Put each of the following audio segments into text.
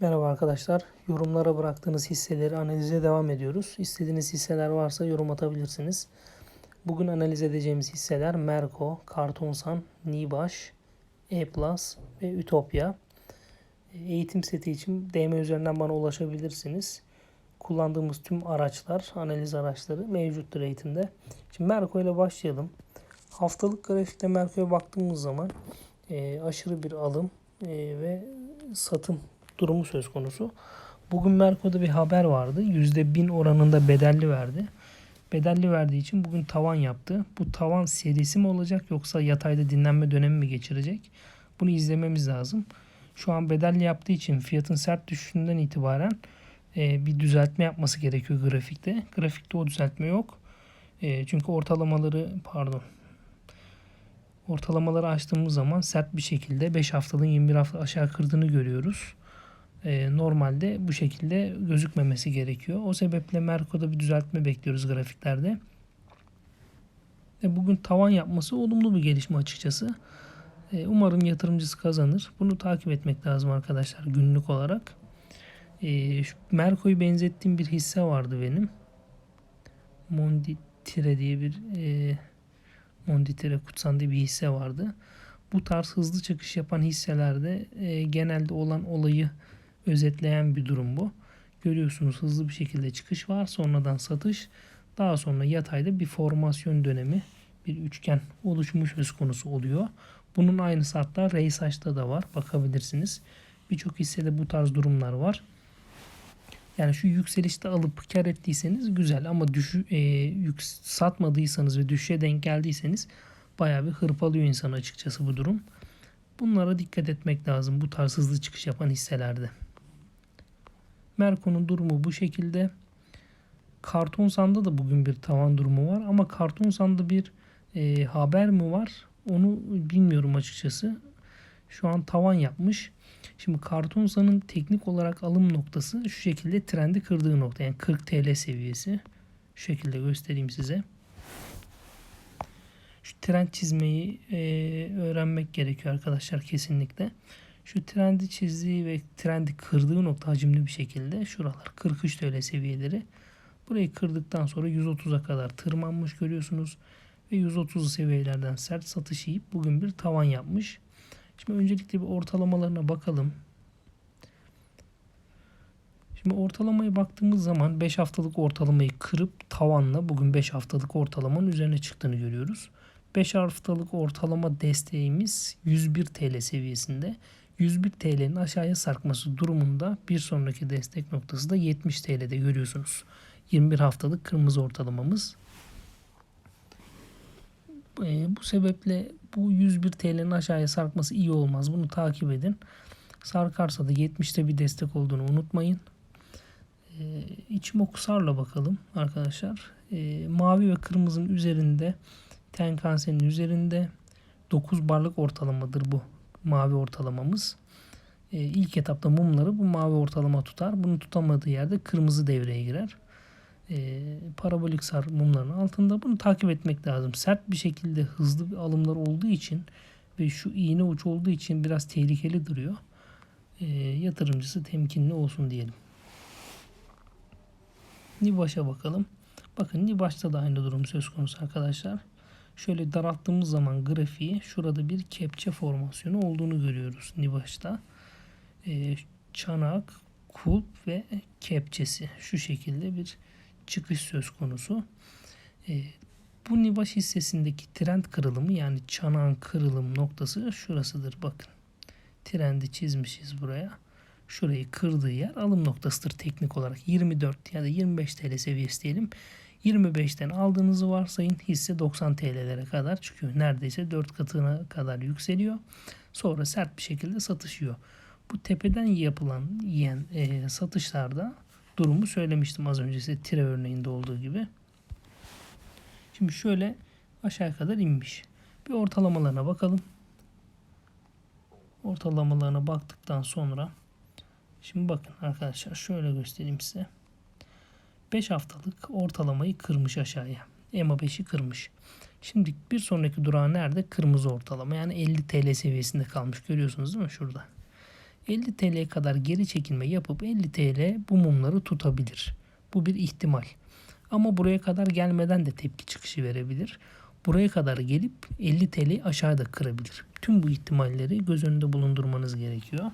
Merhaba arkadaşlar. Yorumlara bıraktığınız hisseleri analize devam ediyoruz. İstediğiniz hisseler varsa yorum atabilirsiniz. Bugün analiz edeceğimiz hisseler Merko, Kartonsan, Nibaş, E Plus ve Ütopya. Eğitim seti için DM üzerinden bana ulaşabilirsiniz. Kullandığımız tüm araçlar, analiz araçları mevcuttur eğitimde. Şimdi Merko ile başlayalım. Haftalık grafikte Merko'ya baktığımız zaman e, aşırı bir alım e, ve satım durumu söz konusu. Bugün Merko'da bir haber vardı. %1000 oranında bedelli verdi. Bedelli verdiği için bugün tavan yaptı. Bu tavan serisi mi olacak yoksa yatayda dinlenme dönemi mi geçirecek? Bunu izlememiz lazım. Şu an bedelli yaptığı için fiyatın sert düşüşünden itibaren e, bir düzeltme yapması gerekiyor grafikte. Grafikte o düzeltme yok. E, çünkü ortalamaları pardon ortalamaları açtığımız zaman sert bir şekilde 5 haftalığın 21 hafta aşağı kırdığını görüyoruz. Ee, normalde bu şekilde gözükmemesi gerekiyor. O sebeple Merko'da bir düzeltme bekliyoruz grafiklerde. Ve bugün tavan yapması olumlu bir gelişme açıkçası. Ee, umarım yatırımcısı kazanır. Bunu takip etmek lazım arkadaşlar günlük olarak. Ee, Merko'yu benzettiğim bir hisse vardı benim. Monditire diye bir e, Monditire Kutsan diye bir hisse vardı. Bu tarz hızlı çıkış yapan hisselerde e, genelde olan olayı özetleyen bir durum bu. Görüyorsunuz hızlı bir şekilde çıkış var. Sonradan satış. Daha sonra yatayda bir formasyon dönemi bir üçgen oluşmuş söz konusu oluyor. Bunun aynısı hatta Reysaç'ta da var. Bakabilirsiniz. Birçok hissede bu tarz durumlar var. Yani şu yükselişte alıp kar ettiyseniz güzel ama düşü, e, yük, satmadıysanız ve düşüşe denk geldiyseniz bayağı bir hırpalıyor insanı açıkçası bu durum. Bunlara dikkat etmek lazım bu tarz hızlı çıkış yapan hisselerde. Merko'nun durumu bu şekilde. Kartonsan'da da bugün bir tavan durumu var ama Kartonsan'da bir e, haber mi var onu bilmiyorum açıkçası. Şu an tavan yapmış. Şimdi Kartonsan'ın teknik olarak alım noktası şu şekilde trendi kırdığı nokta. Yani 40 TL seviyesi. Şu şekilde göstereyim size. Şu trend çizmeyi e, öğrenmek gerekiyor arkadaşlar kesinlikle. Şu trendi çizdiği ve trendi kırdığı nokta hacimli bir şekilde şuralar 43 TL seviyeleri. Burayı kırdıktan sonra 130'a kadar tırmanmış görüyorsunuz. Ve 130 seviyelerden sert satış yiyip bugün bir tavan yapmış. Şimdi öncelikle bir ortalamalarına bakalım. Şimdi ortalamaya baktığımız zaman 5 haftalık ortalamayı kırıp tavanla bugün 5 haftalık ortalamanın üzerine çıktığını görüyoruz. 5 haftalık ortalama desteğimiz 101 TL seviyesinde. 101 TL'nin aşağıya sarkması durumunda bir sonraki destek noktası da 70 TL'de görüyorsunuz. 21 haftalık kırmızı ortalamamız. E, bu sebeple bu 101 TL'nin aşağıya sarkması iyi olmaz. Bunu takip edin. Sarkarsa da 70'te bir destek olduğunu unutmayın. E, İçimokusar'la bakalım arkadaşlar. E, mavi ve kırmızının üzerinde Tenkansen'in üzerinde 9 barlık ortalamadır bu mavi ortalamamız. E, ilk etapta mumları bu mavi ortalama tutar. Bunu tutamadığı yerde kırmızı devreye girer. E, parabolik sar mumların altında bunu takip etmek lazım. Sert bir şekilde hızlı bir alımlar olduğu için ve şu iğne uç olduğu için biraz tehlikeli duruyor. E, yatırımcısı temkinli olsun diyelim. Nibaş'a bakalım. Bakın Nibaş'ta da aynı durum söz konusu arkadaşlar. Şöyle daralttığımız zaman grafiği şurada bir kepçe formasyonu olduğunu görüyoruz Nibaş'ta. Ee, çanak, kulp ve kepçesi şu şekilde bir çıkış söz konusu. Ee, bu Nibaş hissesindeki trend kırılımı yani çanağın kırılım noktası şurasıdır bakın. Trendi çizmişiz buraya. Şurayı kırdığı yer alım noktasıdır teknik olarak. 24 ya da 25 TL seviyesi diyelim. 25'ten aldığınızı varsayın hisse 90 TL'lere kadar çıkıyor. Neredeyse 4 katına kadar yükseliyor. Sonra sert bir şekilde satışıyor. Bu tepeden yapılan yiyen e, satışlarda durumu söylemiştim az önce size tire örneğinde olduğu gibi. Şimdi şöyle aşağı kadar inmiş. Bir ortalamalarına bakalım. Ortalamalarına baktıktan sonra şimdi bakın arkadaşlar şöyle göstereyim size. 5 haftalık ortalamayı kırmış aşağıya. EMA 5'i kırmış. Şimdi bir sonraki durağı nerede? Kırmızı ortalama. Yani 50 TL seviyesinde kalmış. Görüyorsunuz değil mi şurada? 50 TL'ye kadar geri çekilme yapıp 50 TL bu mumları tutabilir. Bu bir ihtimal. Ama buraya kadar gelmeden de tepki çıkışı verebilir. Buraya kadar gelip 50 TL aşağıda kırabilir. Tüm bu ihtimalleri göz önünde bulundurmanız gerekiyor.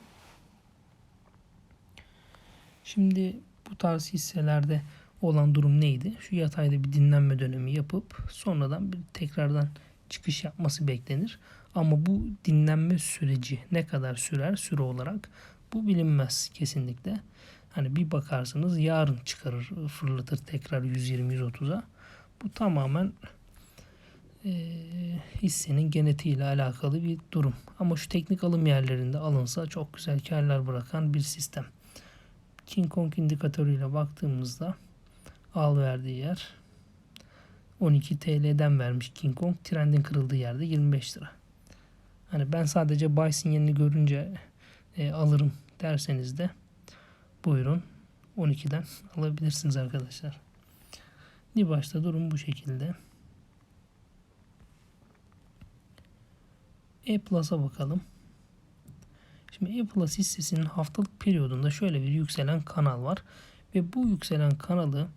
Şimdi bu tarz hisselerde olan durum neydi? Şu yatayda bir dinlenme dönemi yapıp sonradan bir tekrardan çıkış yapması beklenir. Ama bu dinlenme süreci ne kadar sürer süre olarak bu bilinmez kesinlikle. Hani bir bakarsınız yarın çıkarır fırlatır tekrar 120-130'a. Bu tamamen e, hissenin genetiğiyle alakalı bir durum. Ama şu teknik alım yerlerinde alınsa çok güzel karlar bırakan bir sistem. King Kong indikatörüyle baktığımızda al verdiği yer 12 TL'den vermiş King Kong. Trendin kırıldığı yerde 25 lira. Hani ben sadece buy sinyalini görünce e, alırım derseniz de buyurun 12'den alabilirsiniz arkadaşlar. başta durum bu şekilde. E Plus'a bakalım. Şimdi E Plus hissesinin haftalık periyodunda şöyle bir yükselen kanal var. Ve bu yükselen kanalı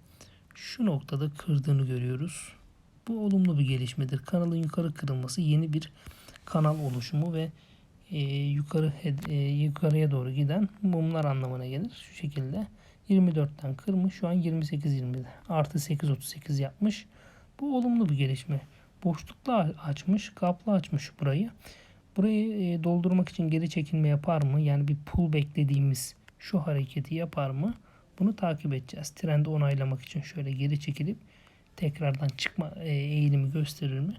şu noktada kırdığını görüyoruz. Bu olumlu bir gelişmedir. Kanalın yukarı kırılması yeni bir kanal oluşumu ve e, yukarı e, yukarıya doğru giden mumlar anlamına gelir. Şu şekilde 24'ten kırmış şu an 28-20'de artı 8-38 yapmış. Bu olumlu bir gelişme. Boşlukla açmış, kaplı açmış burayı. Burayı e, doldurmak için geri çekilme yapar mı? Yani bir pull beklediğimiz şu hareketi yapar mı? Bunu takip edeceğiz. Trendi onaylamak için şöyle geri çekilip tekrardan çıkma e, eğilimi gösterir mi?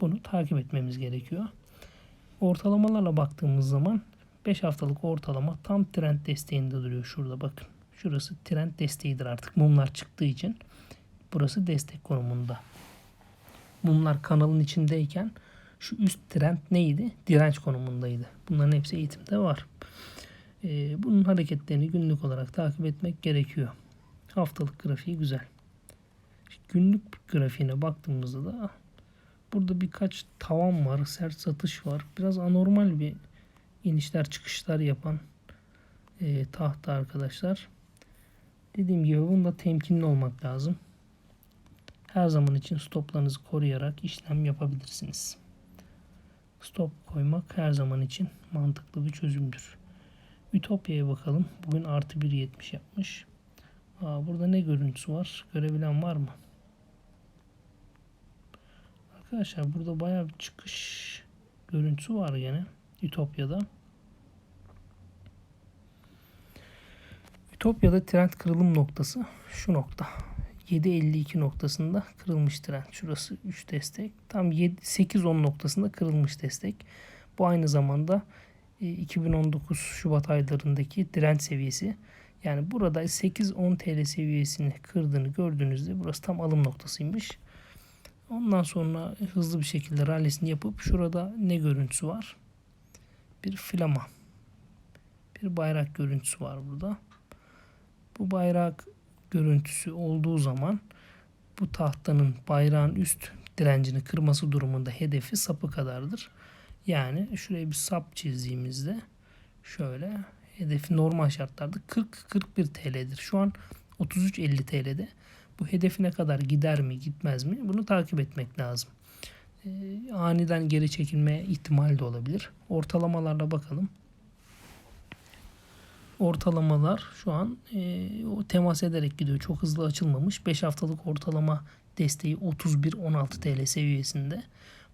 Bunu takip etmemiz gerekiyor. Ortalamalarla baktığımız zaman 5 haftalık ortalama tam trend desteğinde duruyor. Şurada bakın. Şurası trend desteğidir artık. Mumlar çıktığı için burası destek konumunda. Mumlar kanalın içindeyken şu üst trend neydi? Direnç konumundaydı. Bunların hepsi eğitimde var. Ee, bunun hareketlerini günlük olarak takip etmek gerekiyor. Haftalık grafiği güzel. Günlük grafiğine baktığımızda da burada birkaç tavan var, sert satış var. Biraz anormal bir inişler çıkışlar yapan e, tahta arkadaşlar. Dediğim gibi bunda temkinli olmak lazım. Her zaman için stoplarınızı koruyarak işlem yapabilirsiniz. Stop koymak her zaman için mantıklı bir çözümdür. Ütopya'ya bakalım. Bugün artı 1.70 yapmış. Aa, burada ne görüntüsü var? Görebilen var mı? Arkadaşlar burada bayağı bir çıkış görüntüsü var gene. Ütopya'da. Ütopya'da trend kırılım noktası şu nokta. 7.52 noktasında kırılmış trend. Şurası 3 destek. Tam 8-10 noktasında kırılmış destek. Bu aynı zamanda 2019 e, Şubat aylarındaki direnç seviyesi. Yani burada 8-10 TL seviyesini kırdığını gördüğünüzde burası tam alım noktasıymış. Ondan sonra hızlı bir şekilde rallisini yapıp şurada ne görüntüsü var? Bir flama. Bir bayrak görüntüsü var burada. Bu bayrak görüntüsü olduğu zaman bu tahtanın bayrağın üst direncini kırması durumunda hedefi sapı kadardır. Yani şuraya bir sap çizdiğimizde şöyle hedefi normal şartlarda 40-41 TL'dir. Şu an 33-50 TL'de. Bu hedefine kadar gider mi gitmez mi bunu takip etmek lazım. Ee, aniden geri çekilme ihtimali de olabilir. Ortalamalarla bakalım ortalamalar şu an e, o temas ederek gidiyor. Çok hızlı açılmamış. 5 haftalık ortalama desteği 31-16 TL seviyesinde.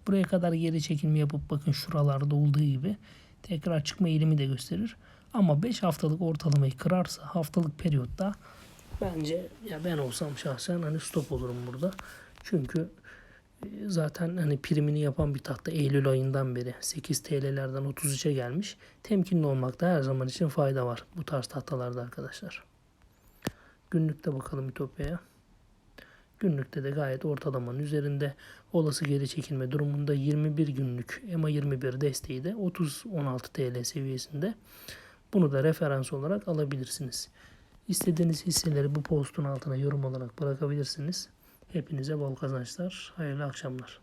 Buraya kadar geri çekilme yapıp bakın şuralarda olduğu gibi tekrar çıkma eğilimi de gösterir. Ama 5 haftalık ortalamayı kırarsa haftalık periyotta bence ya ben olsam şahsen hani stop olurum burada. Çünkü zaten hani primini yapan bir tahta Eylül ayından beri 8 TL'lerden 33'e gelmiş. Temkinli olmakta her zaman için fayda var bu tarz tahtalarda arkadaşlar. Günlükte bakalım Ütopya'ya. Günlükte de gayet ortalamanın üzerinde olası geri çekilme durumunda 21 günlük EMA 21 desteği de 30-16 TL seviyesinde. Bunu da referans olarak alabilirsiniz. İstediğiniz hisseleri bu postun altına yorum olarak bırakabilirsiniz. Hepinize bol kazançlar, hayırlı akşamlar.